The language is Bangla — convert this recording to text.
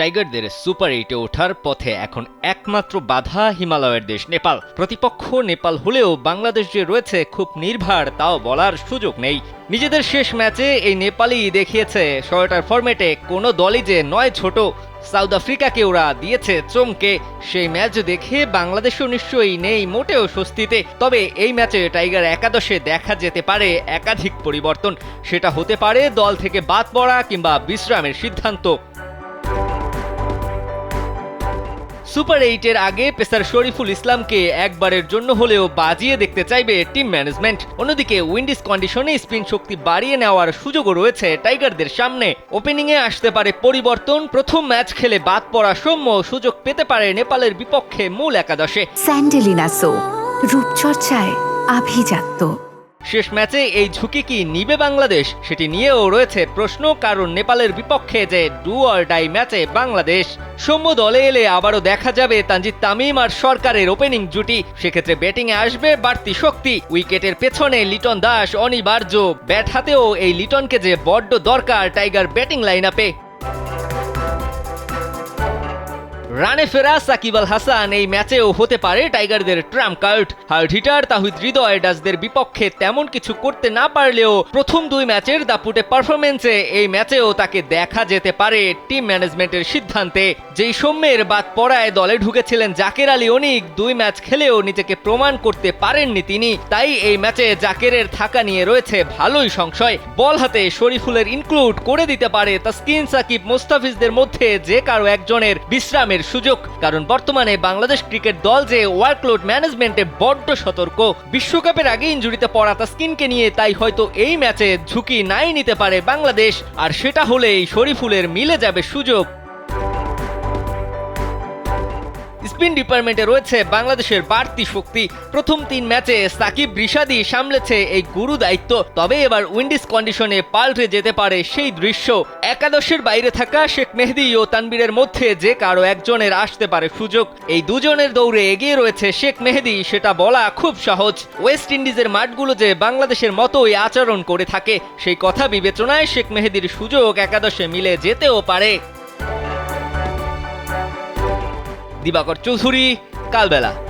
টাইগারদের সুপার এইটে ওঠার পথে এখন একমাত্র বাধা হিমালয়ের দেশ নেপাল। প্রতিপক্ষ নেপাল হলেও বাংলাদেশ যে রয়েছে খুব নির্ভার, তাও বলার সুযোগ নেই। নিজেদের শেষ ম্যাচে এই নেপালি দেখিয়েছে শর্টার ফরম্যাটে কোনো দলই যে নয় ছোট, সাউথ আফ্রিকাকে ওরা দিয়েছে চমকে। সেই ম্যাচ দেখে বাংলাদেশও নিশ্চয়ই নেই মোটেও স্বস্তিতে, তবে এই ম্যাচে টাইগার একাদশে দেখা যেতে পারে একাধিক পরিবর্তন। সেটা হতে পারে দল থেকে বাদ পড়া কিংবা বিশ্রামের সিদ্ধান্ত। সুপার এইটের আগে পেসার শরীফুল ইসলামকে একবারের জন্য হলেও বাজিয়ে দেখতে চাইবে টিম ম্যানেজমেন্ট। অন্যদিকে উইন্ডিজ কন্ডিশনে স্পিন শক্তি বাড়িয়ে নেওয়ার সুযোগও রয়েছে টাইগারদের সামনে। ওপেনিংয়ে আসতে পারে পরিবর্তন, প্রথম ম্যাচ খেলে বাদ পড়া সৌম্য সুযোগ পেতে পারে নেপালের বিপক্ষে মূল একাদশে। স্যান্ডেলিনা সো, রূপচর্চায় আভিজাত্য। শেষ ম্যাচে এই ঝুঁকি কি নিবে বাংলাদেশ সেটি নিয়েও রয়েছে প্রশ্ন, কারণ নেপালের বিপক্ষে যে ডু অর ডাই ম্যাচে বাংলাদেশ সৌম্য দলে এলে আবারও দেখা যাবে তানজিদ তামিম আর সরকারের ওপেনিং জুটি। সেক্ষেত্রে ব্যাটিংয়ে আসবে বাড়তি শক্তি। উইকেটের পেছনে লিটন দাস, অনিবার্য। ব্যাট হাতেও এই লিটনকে যে বড্ড দরকার টাইগার ব্যাটিং লাইন আপে। রানে ফেরা সাকিব আল হাসান এই ম্যাচেও হতে পারে টাইগারদের trump card. Hard hitter Towhid Hridoy ডাচদের বিপক্ষে তেমন কিছু করতে না পারলেও প্রথম দুই ম্যাচের দাপুটে পারফরমেন্সে এই ম্যাচেও তাকে দেখা যেতে পারে টিম ম্যানেজমেন্টের সিদ্ধান্তে। যেই সৌম্যের বাদ পড়ায় দলে ঢুকেছিলেন জাকের আলী অনিক, দুই ম্যাচ খেলেও নিজেকে প্রমাণ করতে পারেননি তিনি। তাই এই ম্যাচে জাকেরের থাকা নিয়ে রয়েছে ভালোই সংশয়। বল হাতে শরীফুলের ইনক্লুড করে দিতে পারে তাসকিন সাকিব মোস্তাফিজদের মধ্যে যে কারও একজনের বিশ্রামের সুযোগ, কারণ বর্তমানে বাংলাদেশ ক্রিকেট দল যে ওয়ার্কলোড ম্যানেজমেন্টে বড্ড সতর্ক, বিশ্বকাপের আগে ইঞ্জুরিতে পড়া তাস্কিনকে নিয়ে তাই হয়তো এই ম্যাচে ঝুঁকি নাই নিতে পারে বাংলাদেশ, আর সেটা হলেই শরীফুলের মিলে যাবে সুযোগ। স্পিন ডিপার্টমেন্টে রয়েছে বাংলাদেশের বাড়তি শক্তি। প্রথম তিন ম্যাচে সাকিব রিশাদি সামলেছে এই গুরু দায়িত্ব। তবে এবার উইন্ডিজ কন্ডিশনে পাল্টে যেতে পারে সেই দৃশ্য। একাদশের বাইরে থাকা শেখ মেহেদি ও তানবীরের মধ্যে যে কারও একজনের আসতে পারে সুযোগ। এই দুজনের দৌড়ে এগিয়ে রয়েছে শেখ মেহেদি, সেটা বলা খুব সহজ। ওয়েস্ট ইন্ডিজের মাঠগুলো যে বাংলাদেশের মতোই আচরণ করে থাকে, সেই কথা বিবেচনায় শেখ মেহেদির সুযোগ একাদশে মিলে যেতেও পারে। দিবাকর চৌধুরী কালবেলা।